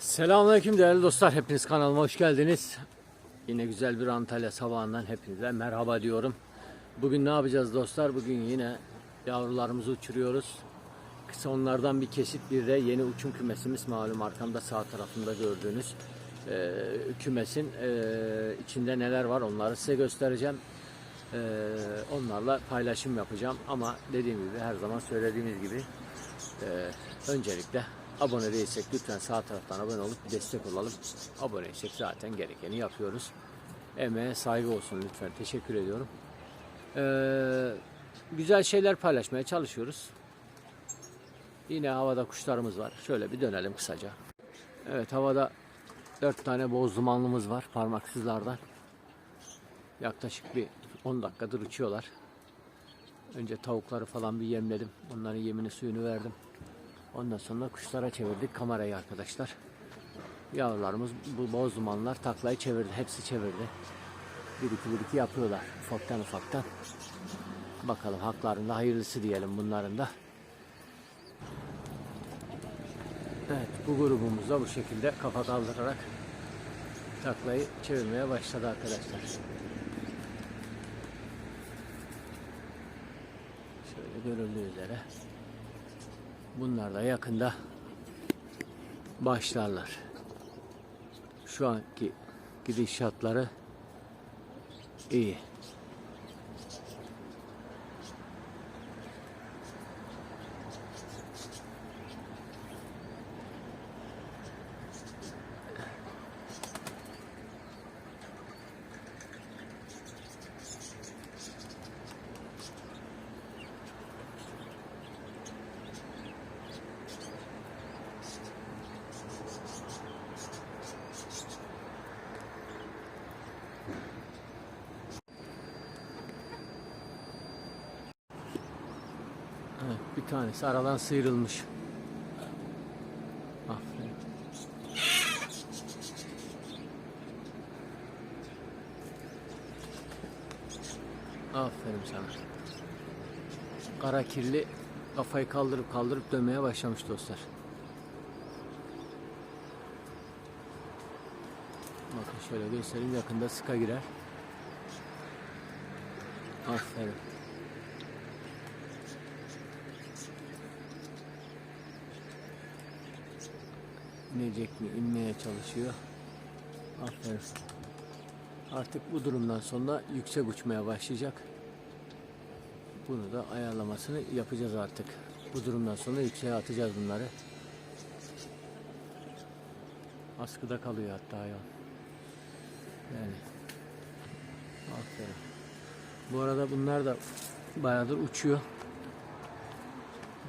Selamünaleyküm değerli dostlar. Hepiniz kanalıma hoş geldiniz. Yine güzel bir Antalya sabahından hepinize merhaba diyorum. Bugün ne yapacağız dostlar? Bugün yine yavrularımızı uçuruyoruz. Kısa onlardan bir kesit bir de yeni uçum kümesimiz malum arkamda sağ tarafında gördüğünüz e, kümesin e, içinde neler var onları size göstereceğim. E, onlarla paylaşım yapacağım ama dediğim gibi her zaman söylediğimiz gibi ee, öncelikle abone değilsek lütfen sağ taraftan abone olup destek olalım. Aboneysek zaten gerekeni yapıyoruz. Emeğe saygı olsun lütfen. Teşekkür ediyorum. Ee, güzel şeyler paylaşmaya çalışıyoruz. Yine havada kuşlarımız var. Şöyle bir dönelim kısaca. Evet havada dört tane boz dumanlımız var parmaksızlardan. Yaklaşık bir 10 dakikadır uçuyorlar. Önce tavukları falan bir yemledim. Onların yemini suyunu verdim. Ondan sonra kuşlara çevirdik kamerayı arkadaşlar. Yavrularımız bu boz dumanlar taklayı çevirdi. Hepsi çevirdi. Bir iki bir iki yapıyorlar. Ufaktan ufaktan. Bakalım haklarında hayırlısı diyelim bunların da. Evet bu grubumuz da bu şekilde kafa kaldırarak taklayı çevirmeye başladı arkadaşlar. Şöyle görüldüğü üzere bunlar da yakında başlarlar. Şu anki gidişatları iyi. Evet, bir tanesi aradan sıyrılmış. Aferin. Aferin sana. Kara kirli kafayı kaldırıp kaldırıp dönmeye başlamış dostlar. Bakın şöyle göstereyim yakında sıka girer. Aferin. İnecek mi inmeye çalışıyor. Aferin. Artık bu durumdan sonra yüksek uçmaya başlayacak. Bunu da ayarlamasını yapacağız artık. Bu durumdan sonra yükseğe atacağız bunları. Askıda kalıyor hatta hayvan. Yani. Aferin. Bu arada bunlar da bayağıdır uçuyor.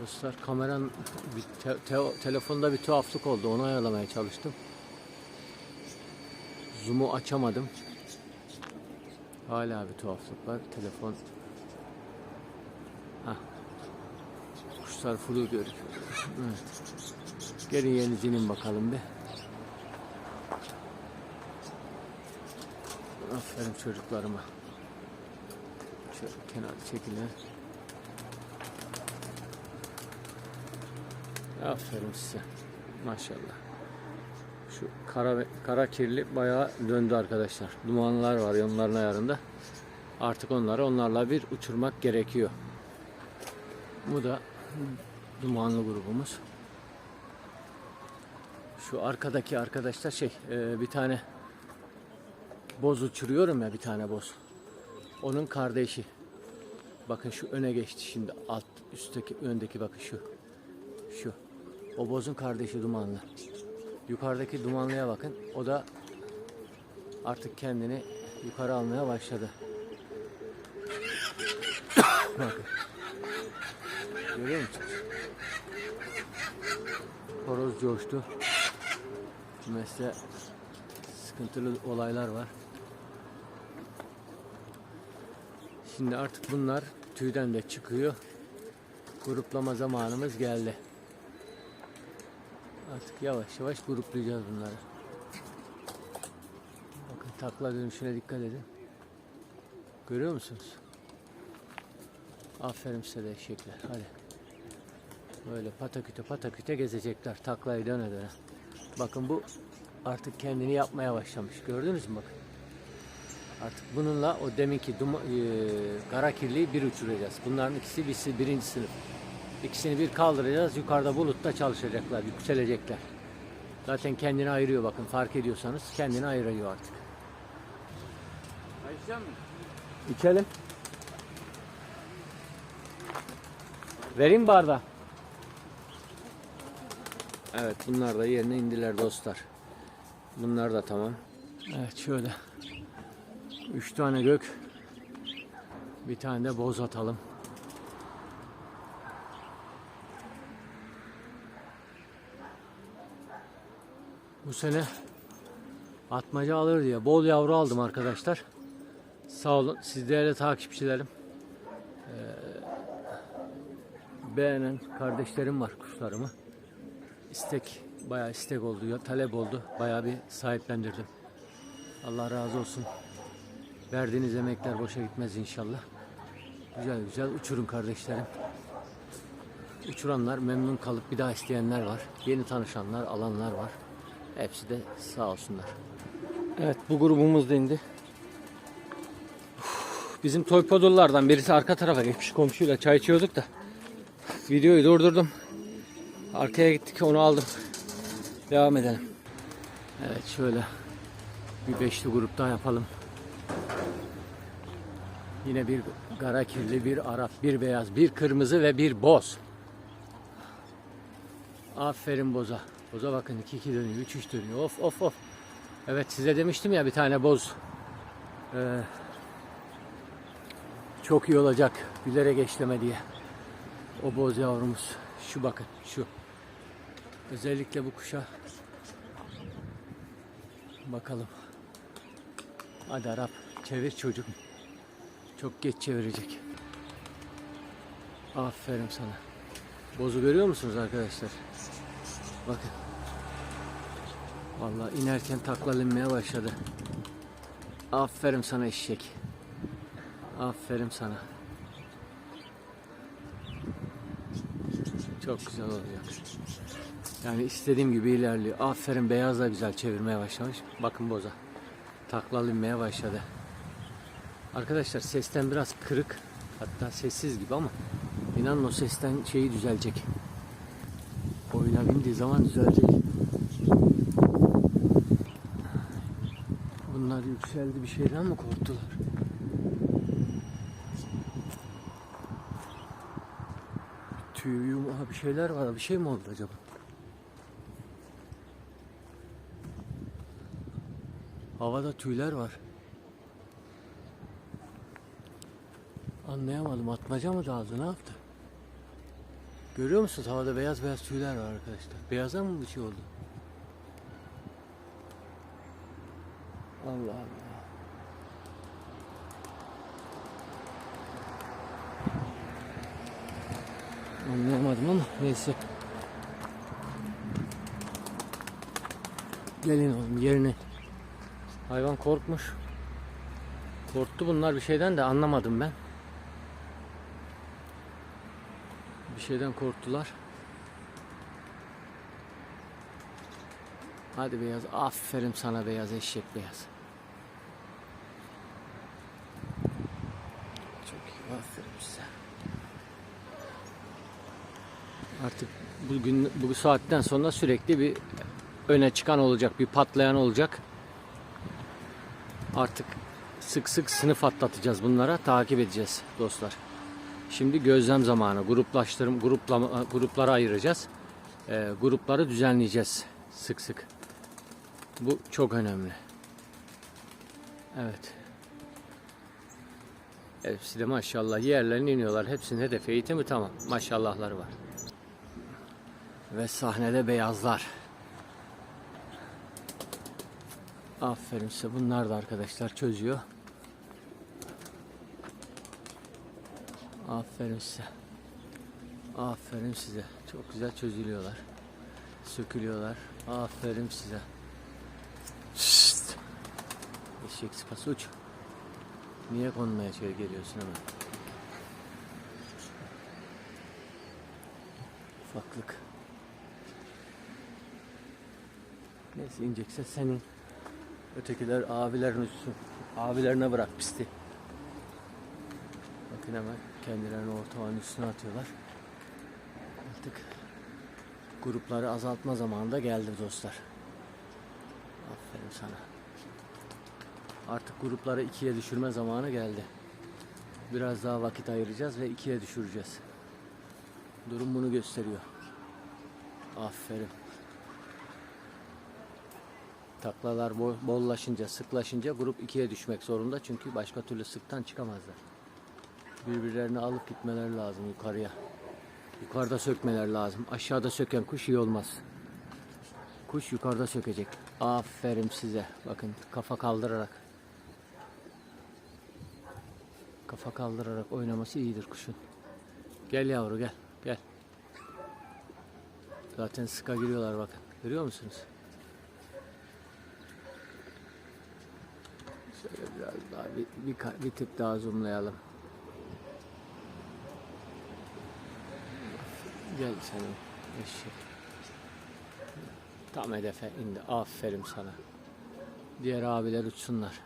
Dostlar kameranın bir te- te- telefonda bir tuhaflık oldu. Onu ayarlamaya çalıştım. Zoom'u açamadım. Hala bir tuhaflık var. Telefon Hah. Kuşlar flu görüyor. Evet. Gelin yenizinin bakalım bir. Aferin çocuklarıma. Şöyle kenar çekilin. Aferin size. Maşallah. Şu kara kara kirli bayağı döndü arkadaşlar. Dumanlar var onların ayarında. Artık onları onlarla bir uçurmak gerekiyor. Bu da dumanlı grubumuz. Şu arkadaki arkadaşlar şey e, bir tane boz uçuruyorum ya bir tane boz. Onun kardeşi. Bakın şu öne geçti şimdi alt üstteki öndeki bakın şu. Şu. O bozun kardeşi dumanlı. Yukarıdaki dumanlıya bakın. O da artık kendini yukarı almaya başladı. bakın. Görüyor musunuz? Horoz coştu. Mesela sıkıntılı olaylar var. Şimdi artık bunlar tüyden de çıkıyor. Gruplama zamanımız geldi. Artık yavaş yavaş gruplayacağız bunları. Bakın takla dönüşüne dikkat edin. Görüyor musunuz? Aferin size de eşekler. Hadi. Böyle pataküte pataküte gezecekler. Taklayı döne döne. Bakın bu artık kendini yapmaya başlamış. Gördünüz mü bakın. Artık bununla o deminki duma, e, kara kirliyi bir uçuracağız. Bunların ikisi birisi birinci sınıf. İkisini bir kaldıracağız. Yukarıda bulutta çalışacaklar, yükselecekler. Zaten kendini ayırıyor bakın fark ediyorsanız kendini ayırıyor artık. Mi? İçelim. Vereyim bardağı. Evet bunlar da yerine indiler dostlar. Bunlar da tamam. Evet şöyle. Üç tane gök. Bir tane de boz atalım. Bu sene atmaca alır diye bol yavru aldım arkadaşlar. Sağ olun. Siz değerli takipçilerim. Ee, beğenen kardeşlerim var kuşlarımı. İstek, bayağı istek oldu, ya talep oldu. Bayağı bir sahiplendirdim. Allah razı olsun. Verdiğiniz emekler boşa gitmez inşallah. Güzel güzel uçurun kardeşlerim. Uçuranlar memnun kalıp bir daha isteyenler var. Yeni tanışanlar, alanlar var. Hepsi de sağ olsunlar. Evet bu grubumuz da indi. Bizim toy podollardan birisi arka tarafa geçmiş komşuyla çay içiyorduk da videoyu durdurdum. Arkaya gittik onu aldım. Devam edelim. Evet şöyle bir beşli grup daha yapalım. Yine bir kara kirli, bir Arap, bir beyaz, bir kırmızı ve bir boz. Aferin boza. Boza bakın 2-2 dönüyor, 3-3 dönüyor. Of of of. Evet size demiştim ya bir tane boz. Ee, çok iyi olacak. Bilerek eşleme diye. O boz yavrumuz. Şu bakın şu. Özellikle bu kuşa. Bakalım. Hadi Arap çevir çocuğum. Çok geç çevirecek. Aferin sana. Bozu görüyor musunuz arkadaşlar? Bakın. Vallahi inerken taklalinmeye başladı. Aferin sana eşek. Aferin sana. Çok güzel oluyor. Yani istediğim gibi ilerliyor. Aferin beyaz da güzel çevirmeye başlamış. Bakın boza. Taklalinmeye başladı. Arkadaşlar sesten biraz kırık. Hatta sessiz gibi ama inanın o sesten şeyi düzelecek. Oyuna bindiği zaman düzelecek. Bunlar yükseldi bir şeyden mi korktular? Tüy bir şeyler var. Bir şey mi oldu acaba? Havada tüyler var. Anlayamadım. Atmaca mı dağıldı? Ne yaptı? Görüyor musunuz? Havada beyaz beyaz tüyler var arkadaşlar. Beyaza mı bir şey oldu? Allah Allah. Anlayamadım ama neyse. Gelin oğlum yerine. Hayvan korkmuş. Korktu bunlar bir şeyden de anlamadım ben. Bir şeyden korktular. Hadi beyaz. Aferin sana beyaz eşek beyaz. Çok iyi. Aferin size. Artık bugün bu saatten sonra sürekli bir öne çıkan olacak, bir patlayan olacak. Artık sık sık sınıf atlatacağız bunlara, takip edeceğiz dostlar. Şimdi gözlem zamanı. Gruplaştırım, gruplama, gruplara ayıracağız. Ee, grupları düzenleyeceğiz sık sık. Bu çok önemli. Evet. Hepsi de maşallah yerlerine iniyorlar. Hepsinin hedefi eğitimi tamam. Maşallahları var. Ve sahnede beyazlar. Aferin size. Bunlar da arkadaşlar çözüyor. Aferin size. Aferin size. Çok güzel çözülüyorlar. Sökülüyorlar. Aferin size. Şşt. Eşek sıpası uç. Niye konmaya şey geliyorsun hemen? Ufaklık. Neyse inecekse senin. Ötekiler abilerin üstü. Abilerine bırak pisti. Bakın hemen kendilerini ortağın üstüne atıyorlar. Artık grupları azaltma zamanı da geldi dostlar. Aferin sana. Artık grupları ikiye düşürme zamanı geldi. Biraz daha vakit ayıracağız ve ikiye düşüreceğiz. Durum bunu gösteriyor. Aferin. Taklalar bo- bollaşınca, sıklaşınca grup ikiye düşmek zorunda. Çünkü başka türlü sıktan çıkamazlar. Birbirlerini alıp gitmeleri lazım yukarıya. Yukarıda sökmeler lazım. Aşağıda söken kuş iyi olmaz. Kuş yukarıda sökecek. Aferin size. Bakın kafa kaldırarak. Kafa kaldırarak oynaması iyidir kuşun. Gel yavru gel. Gel. Zaten sıka giriyorlar bakın. Görüyor musunuz? Şöyle biraz daha bir, bir, bir tık daha zoomlayalım. Gel senin eşek. Tam hedefe indi. Aferin sana. Diğer abiler uçsunlar.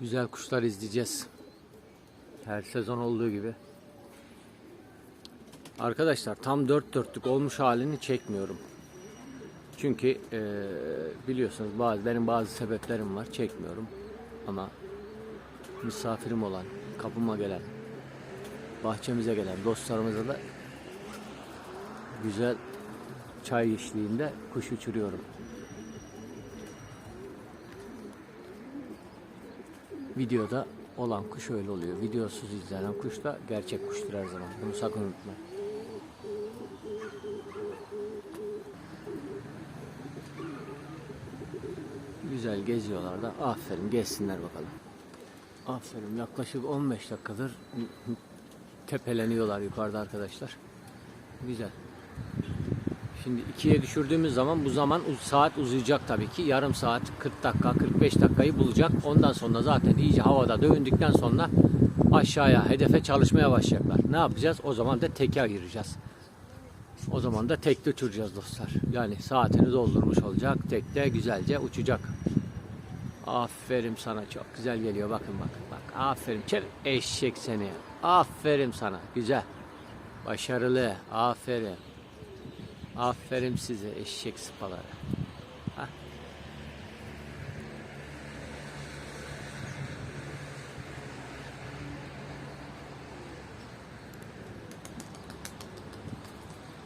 Güzel kuşlar izleyeceğiz. Her sezon olduğu gibi. Arkadaşlar tam dört dörtlük olmuş halini çekmiyorum. Çünkü eee, biliyorsunuz bazı benim bazı sebeplerim var çekmiyorum. Ama misafirim olan, kapıma gelen, bahçemize gelen dostlarımıza da güzel çay eşliğinde kuş uçuruyorum. Videoda olan kuş öyle oluyor. Videosuz izlenen kuş da gerçek kuştur her zaman. Bunu sakın unutmayın. Güzel geziyorlar da aferin gezsinler bakalım. Aferin yaklaşık 15 dakikadır tepeleniyorlar yukarıda arkadaşlar. Güzel. Şimdi ikiye düşürdüğümüz zaman bu zaman saat uzayacak tabii ki. Yarım saat 40 dakika 45 dakikayı bulacak. Ondan sonra zaten iyice havada dövündükten sonra aşağıya hedefe çalışmaya başlayacaklar. Ne yapacağız? O zaman da teke ayıracağız. O zaman da tekte uçuracağız dostlar. Yani saatini doldurmuş olacak. Tekte güzelce uçacak. Aferin sana çok güzel geliyor bakın bakın bak. Aferin çel eşek seni. Aferin sana güzel. Başarılı. Aferin. Aferin size eşek sıpaları. Hah.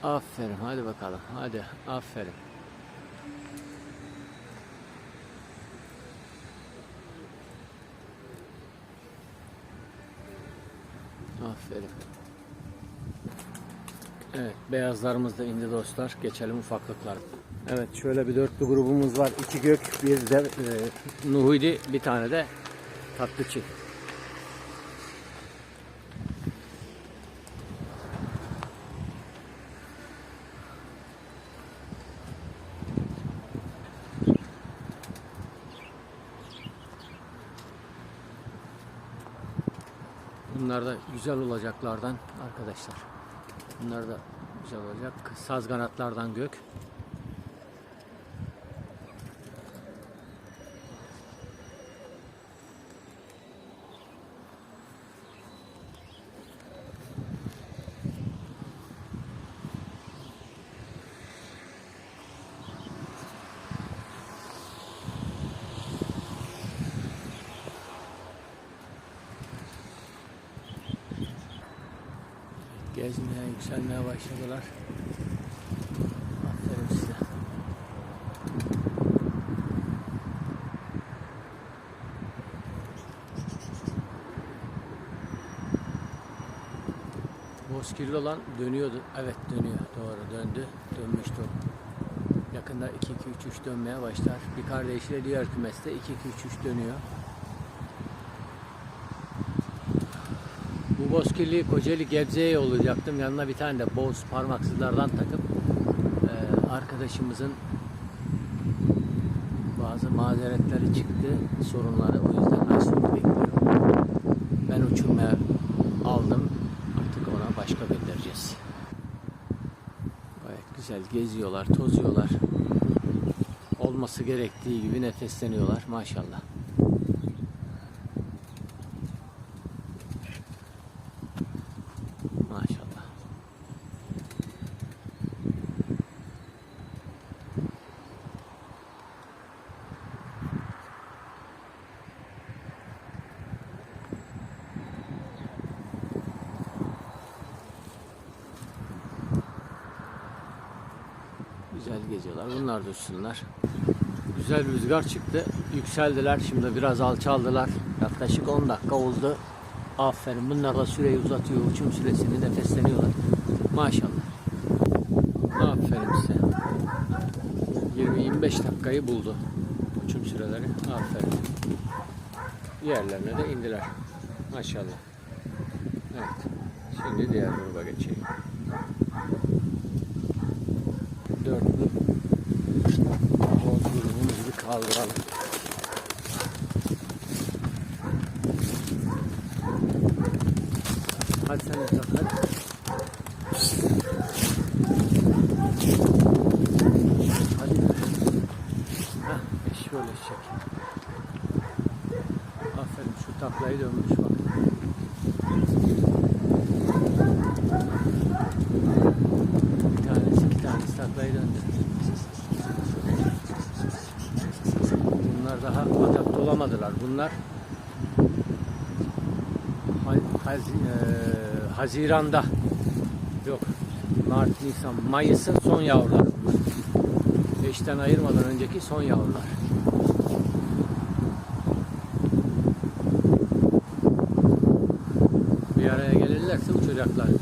Aferin hadi bakalım hadi aferin. Aferin. Evet, beyazlarımız da indi dostlar. Geçelim ufaklıklar. Evet, şöyle bir dörtlü grubumuz var. İki gök, bir de e, Nuhudi, bir tane de tatlıçı. Bunlar da güzel olacaklardan arkadaşlar. Bunlar da güzel olacak. Saz kanatlardan gök. Başladılar. Aferin size. Bozkirli olan dönüyordu. Evet dönüyor. Doğru döndü. Dönmüştü. Yakında 2-2-3-3 dönmeye başlar. Bir kardeşiyle diğer kümeste 2-2-3-3 dönüyor. Bozkirli Kocaeli Gebze'ye yollayacaktım. Yanına bir tane de boz parmaksızlardan takıp e, arkadaşımızın Bazı mazeretleri çıktı, sorunları. O yüzden Aysun'u bekliyor. Ben uçurmaya aldım. Artık ona başka göndereceğiz. Gayet güzel geziyorlar, tozuyorlar. Olması gerektiği gibi nefesleniyorlar. Maşallah. Güzel geziyorlar. Bunlar da uçsunlar. Güzel rüzgar çıktı. Yükseldiler. Şimdi biraz alçaldılar. Yaklaşık 10 dakika oldu. Aferin. Bunlar da süreyi uzatıyor. Uçum süresini nefesleniyorlar. Maşallah. Aferin size. 20-25 dakikayı buldu. Uçum süreleri. Aferin. Yerlerine de indiler. Maşallah. Evet. Şimdi diğer gruba geçelim. Dörtlü boz grubumuzu bir kaldıralım. Hadi sen de tak hadi. Hadi. Hah, eş böyle eşek. Aferin şu taklayı dönmüş bak. Bir tanesi iki tanesi taklayı döndü. Bunlar daha adapte olamadılar. Bunlar Ha- Haz- eee, Haziran'da yok Mart, Nisan, Mayıs'ın son yavruları bunlar. Beşten ayırmadan önceki son yavrular. Jagdleiter.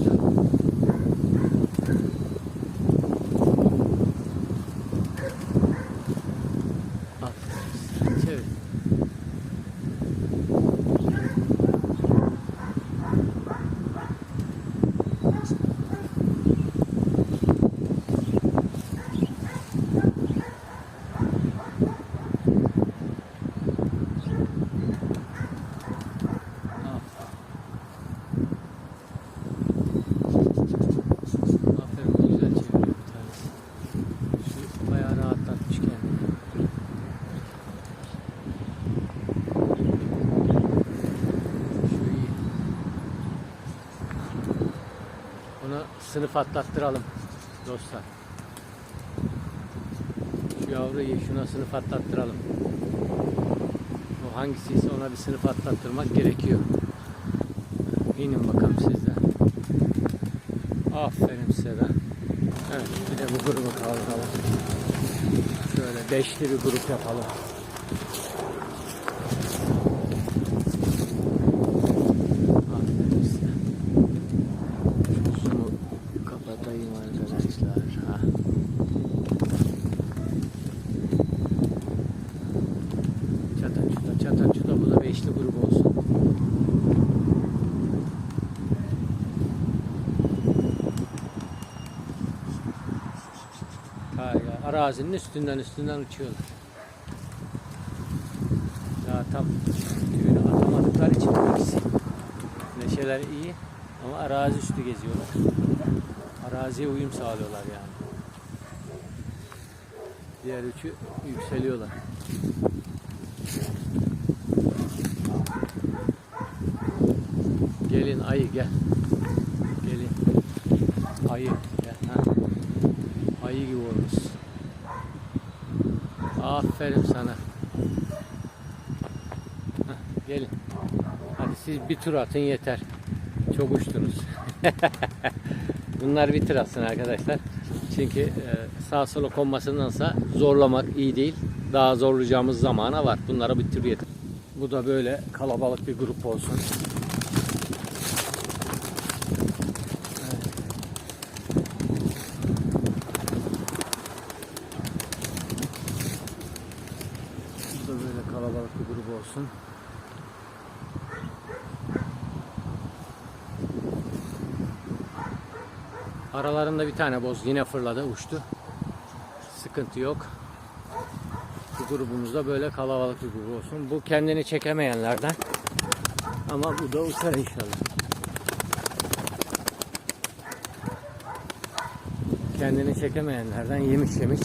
Sınıf atlattıralım dostlar. Şu yavru iyi şuna sınıf atlattıralım. O hangisiyse ona bir sınıf atlattırmak gerekiyor. İnin bakalım sizden. Aferin size. Evet bir de bu grubu kaldıralım. Şöyle beşli bir grup yapalım. Aferin size. Şunu kapatayım arkadaşlar. Ha. Çata çuta çata çuta bu da beşli grup olsun. Hayır, arazinin üstünden üstünden uçuyorlar. Ya tam tüyünü atamadıkları için ikisi. Neşeler iyi ama arazi üstü geziyorlar. Araziye uyum sağlıyorlar yani. Diğer üçü yükseliyorlar. Gelin ayı gel. Gelin. Ayı gel. Ha. Ayı gibi olmuş. Aferin sana. Gelin. Hadi siz bir tur atın yeter. Çok uçtunuz. Bunlar bir tur atsın arkadaşlar. Çünkü e, sağ sola konmasındansa zorlamak iyi değil. Daha zorlayacağımız zamana var. Bunlara bir tur yeter. Bu da böyle kalabalık bir grup olsun. Bu da böyle kalabalık bir grup olsun. Aralarında bir tane boz yine fırladı, uçtu. Sıkıntı yok. Bu grubumuz da böyle kalabalık bir grup olsun. Bu kendini çekemeyenlerden. Ama bu da uçar inşallah. Kendini çekemeyenlerden yemiş yemiş.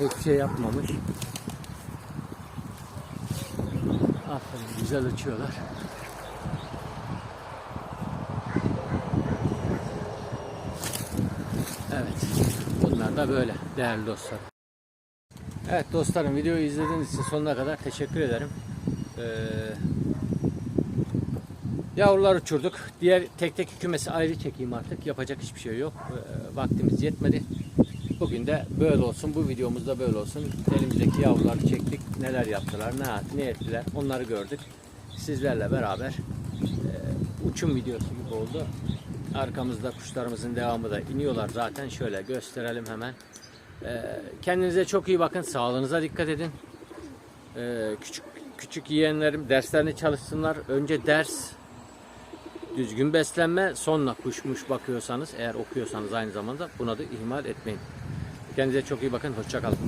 Hiçbir şey yapmamış. Aferin güzel uçuyorlar. Evet. Bunlar da böyle değerli dostlar. Evet dostlarım videoyu izlediğiniz için sonuna kadar teşekkür ederim. Ee, yavrular uçurduk. Diğer tek tek kümesi ayrı çekeyim artık. Yapacak hiçbir şey yok. Ee, vaktimiz yetmedi. Bugün de böyle olsun. Bu videomuzda böyle olsun. Elimizdeki yavruları çektik. Neler yaptılar, ne, ne ettiler onları gördük. Sizlerle beraber e, uçum videosu gibi oldu. Arkamızda kuşlarımızın devamı da iniyorlar zaten. Şöyle gösterelim hemen. Ee, kendinize çok iyi bakın. Sağlığınıza dikkat edin. Ee, küçük küçük yeğenlerim derslerini çalışsınlar. Önce ders, düzgün beslenme, sonra kuşmuş bakıyorsanız, eğer okuyorsanız aynı zamanda buna da ihmal etmeyin. Kendinize çok iyi bakın. Hoşçakalın.